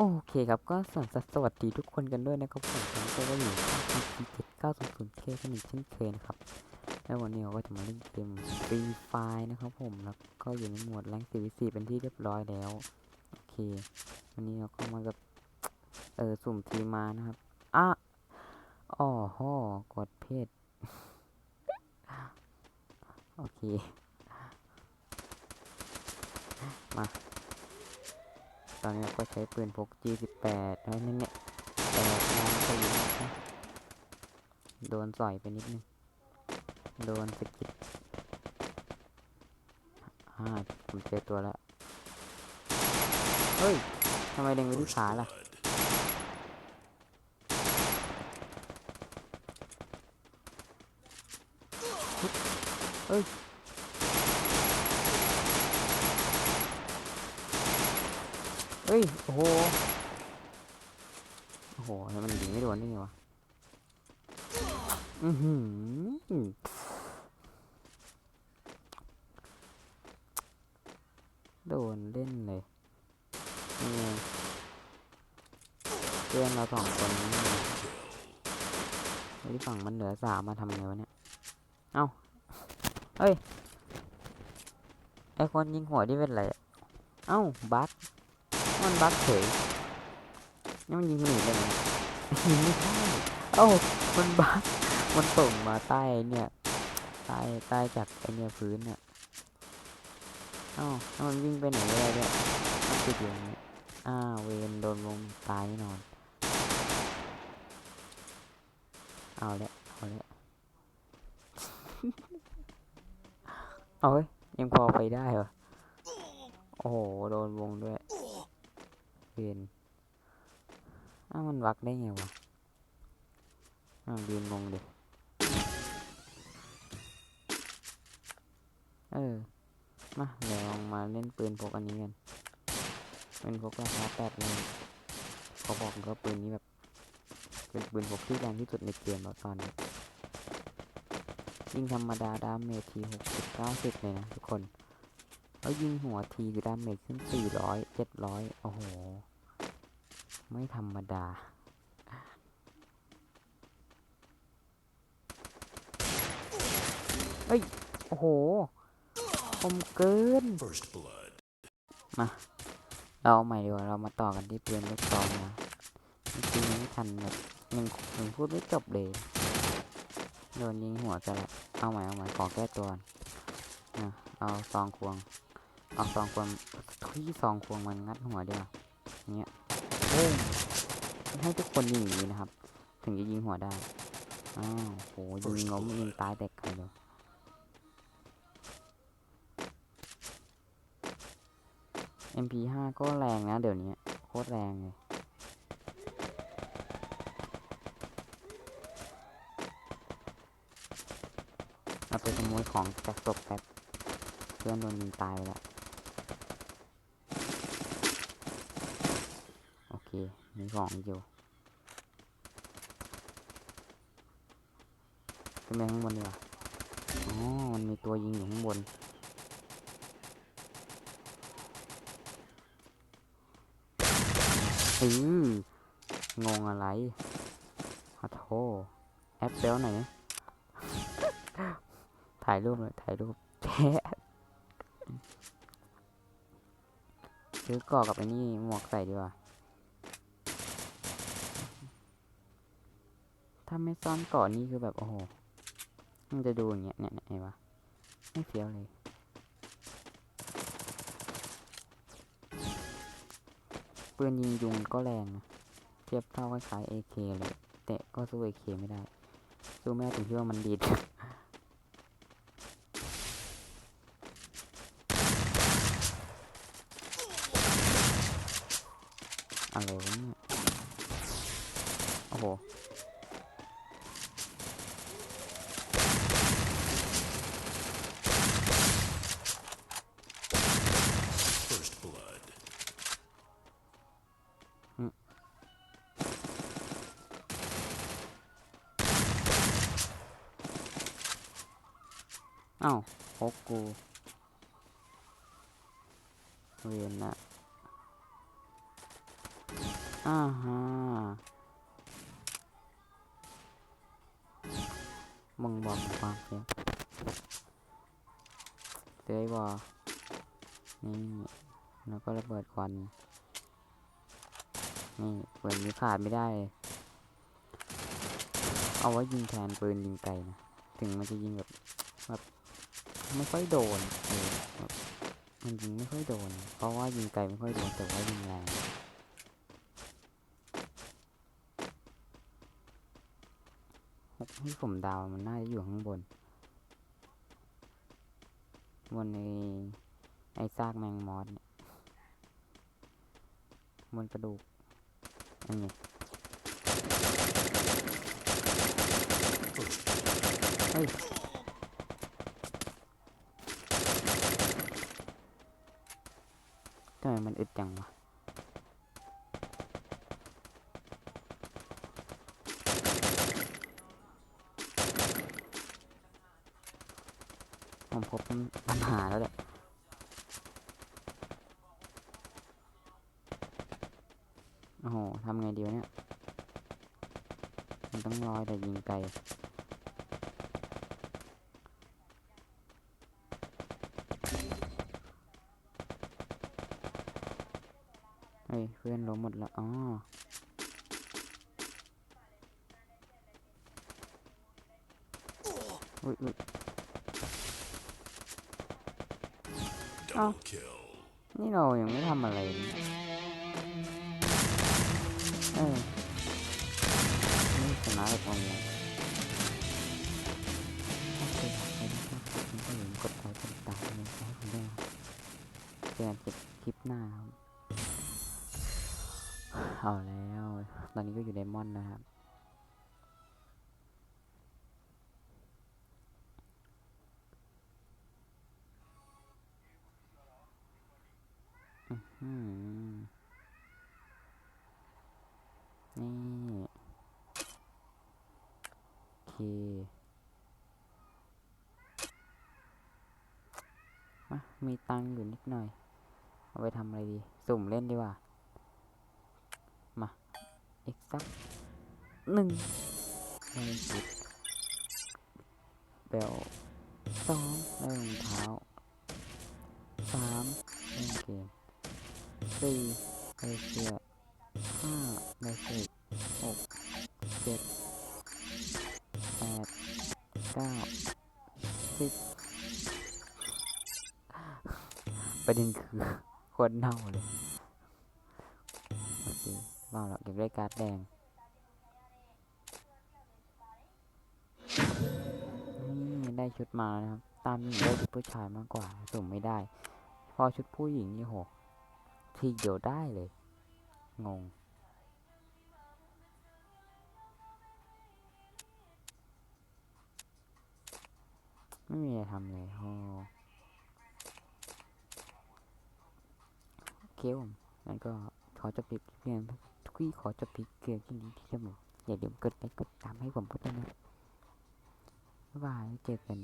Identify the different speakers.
Speaker 1: โอเคครับก็สวัสดีทุกคนกันด้วยนะครับผมผมก็อยู่ที่7900 K กันอีกเช่นเคยนะครับแล้ววันนี้เราก็จะมาเล่นเกมฟรีไฟนะครับผมแล้วก็อยู่ในหมวดแรงสี่สีเป็นที่เรียบร้อยแล้วโอเค วันนี้เราก็มากับเออสุ่มทีมานะครับอะอ๋อฮอกดเพศโอเค มา ตอนนี้ก็ใช้ปืนพก G18 แล้วนี่เนี่ยแต่น้ำไปอยู่นะโดนสอยไปนิดนึง โดนสะกิดอ่าผมเจอตัวแล้ว เฮ้ย ทำไมเล็งไปที่ขาล่ะ เฮ้ย เฮ้ย โอ้โห โอ้โหทำไมมันยิงไม่โดนได้ไงวะ อือหือโดนเล่นเลยนี่ไงเพื่อนเราสองคนนี่ไอ้ฝั่งมันเหลือสามมาทำไงวะเนี่ย เอ้า เฮ้ย ไอคนยิงหัวที่เป็นไร เอ้า บัก มันบักเฉยนี่มันยิงหนีได้ไหมยิงไม่ได้เอ้ามันบักมันตกมาใต้เนี่ย ใต้ใต้จากไอเนี่ยพื้นเนี่ยเอ้าแล้วมันวิ่งไปไหนไม่ได้ด้วยมันติดอย่างนี้อ้าวเวนโดนวงตายแน่นอน เอาละเอาละเอาเว้ยยังพอไปได้เหรอ โอ้โห โดนวงด้วย เวนอ้าวมันวักได้ไงวะ อ้าวยืนงงดิเออ มาเดี๋ยวลองมาเล่นปืนพกอันนี้กัน เปืนพกราคาแปดเลยเขาบอกก็ปืนนี้แบบ เป็นปืนพกที่แรงที่สุดในเกมแล้วตอนนี้ยิงธรรมดาดาเมจทีหกสิบเก้าสิบเลยนะทุกคน แล้วยิงหัวทีคือดาเมจขึ้นสี่ร้อยเจ็ดร้อยโอ้โห ไม่ธรรมดา เฮ้ย โอ้โห คมเกิน
Speaker 2: First blood.
Speaker 1: เราเอาใหม่ดีกว่า เรามาต่อกันที่ปืนลูกซองนะจริงๆยังไม่ทันแบบยังยังพูดไม่จบเลย โดนยิงหัวจะละเอาใหม่เอาใหม่ขอแก้ตัวก่อนนะเอาซองควง เอาซองควงทุยซองควงมันงัดหัวเดียวอย่างเงี้ย เฮ้ยให้ทุกคนยิงอย่างนี้นะครับ ถึงจะยิงหัวได้ อ้าวโหยิงล้มยิงตายแตกเลย MP5 ก็แรงนะเดี๋ยวนี้โคตรแรงเลยเอาไปขโมยของจากศพแป๊บเพื่อนโดนยิงตายไปแล้ว โอ เค มีของอยู่ขึ้นไปข้างบนดีกว่าอ๋อ มันมีตัวยิงอยู่ข้างบน อืองงอะไรขอโทษแอปเซลไหน ถ่ายรูปเลยถ่ายรูปแชะซื้อกาะกับไอ้นี่หมวกใส่ดีกว่า ถ้าไม่ซ่อนเกาะนี่คือแบบโอ้โห มันจะดูอย่างเงี้ยเนี่ยไงวะ ไม่เฟี้ยวเลย ปืนยิงยุงก็แรงนะ เทียบเท่าคล้ายๆ AK เลย แต่ก็สู้ AK ไม่ได้ สู้ไม่ได้ถึงที่ว่ามันดีด อะไรวะเนี่ย โอ้โห
Speaker 2: First blood.
Speaker 1: เอ้าวพกกู เวียนนะอ่าฮะมึงบอกความเสียเตยบอนี่แล้วก็ระเบิดควัน นี่ปืนนี้ขาดไม่ได้ เอาไว้ยิงแทนปืนยิงไกลนะ ถึงมันจะยิงแบบ ไม่ค่อยโดนเออมันยิงไม่ค่อยโดน เพราะว่ายิงไกลไม่ค่อยโดนแต่ว่ายิงแรงให้ผมดาวมันน่าจะอยู่ข้างบน บนในไอ้ซากแมงมอสเนี่ยบนกระดูกอันนี้เฮ้ย ทำไมมันอึดจังวะผมพบปัญหาแล้วแหละโอ้โหทำไงดีวะเนี่ย มันต้องรอยแต่ยิงไกล เฮ้ยเพื่อนล้มหมดล้วอ๋ออุ้ยอุ้ย
Speaker 2: double kill.
Speaker 1: นี่เรายังไม่ทำอะไรเลยเออนี่ชนะแบบงงเคใครที่ชอบคลิปนี้ก็อย่าลืมกดไลค์กดติดตามให้ผมด้วยนะครับเจอกันคลิปหน้าครับ ตอนนี้ก็อยู่ไดมอนนะครับอืมนี่โอเคมามีตังค์อยู่นิดหน่อย เอาไปทำอะไรดี สุ่มเล่นดีกว่า อีกสักหนึ่งไม่ผิดเบลสองได้รองเท้าสามเล่นเกมสี่ได้เสื้อห้าได้เสื้อหกเจ็ดแปดเก้าสิบประเด็นคือโคตรเน่าเลยโอเค ว้าวแล้วเก็บได้การ์ดแดงนี่ได้ชุดมาแล้วนะครับ ตามหญิงได้ชุดผู้ชายมากกว่าสุ่มไม่ได้ พอชุดผู้หญิงนี่โหทีเดียวได้เลย งงไม่มีอะไรทำเลยโอ้โอเคผมงั้นก็ขอจบคลิปเพียงเทุก ที่ขอจบคลิปเกลือที่นี้ที่จะบออย่าลืมกดไลค์กดตามให้ผมก็ด้วยนะ บ๊ายบายเจอกัน